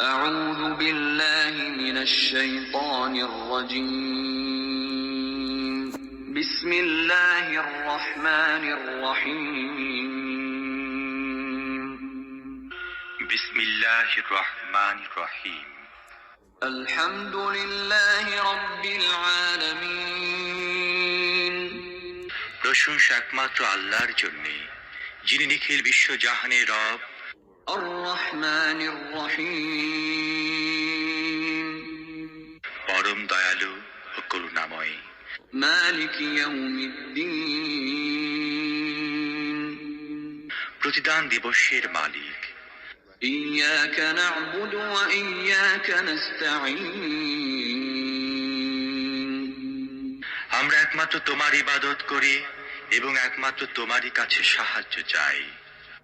أعوذ بالله من الشيطان الرجيم بسم الله الرحمن الرحيم বিসমিল্লাহ রহমান রহিম الحمد لله رب العالمين প্রশংসা একমাত্র আল্লাহর জন্যে যিনি নিখিল বিশ্ব জাহানের রব الرحمن الرحيم পরম দয়ালু ও করুণাময় مالك يوم الدين প্রতিদান দিবসের মালিক إياك نعبد وإياك نستعين আমরা একমাত্র তোমার ইবাদত করি এবং একমাত্র তোমারই কাছে সাহায্য চাই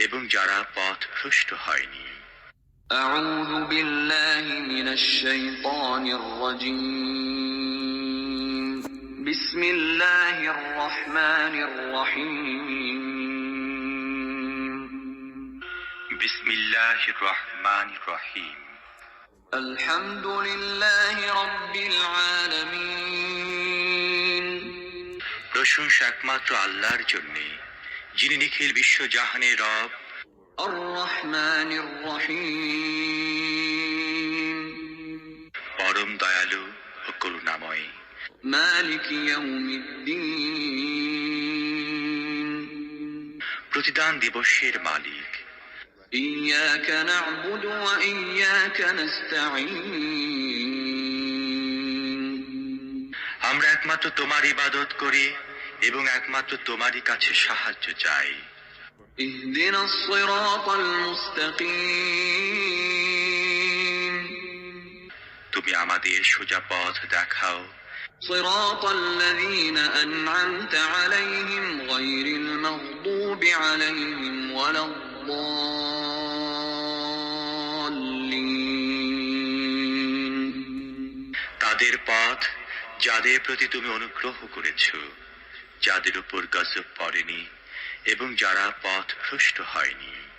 এবং যারা পথ ভ্রষ্ট হয়নি أعوذ بالله من الشيطان الرجيم بسم الله الرحمن الرحيم বিসমিল্লাহ রহমান রহিম الحمد لله رب العالمين প্রশংসা একমাত্র আল্লাহর জন্যে যিনি নিখিল বিশ্ব জাহানের রব الرحمن الرحيم পরম দয়ালু ও করুণাময় مالك يوم الدين প্রতিদান দিবসের মালিক إياك نعبد وإياك نستعين আমরা একমাত্র তোমার ইবাদত করি এবং একমাত্র তোমারই কাছে সাহায্য চাই اهدنا الصراط المستقيم তুমি আমাদের সোজা পথ দেখাও صراط الذين أنعمت عليهم غير المغضوب عليهم ولا الضالين তাদের পথ যাদের প্রতি তুমি অনুগ্রহ করেছ যাদের উপর গজব পড়েনি এবং যারা পথ ভ্রষ্ট হয়নি।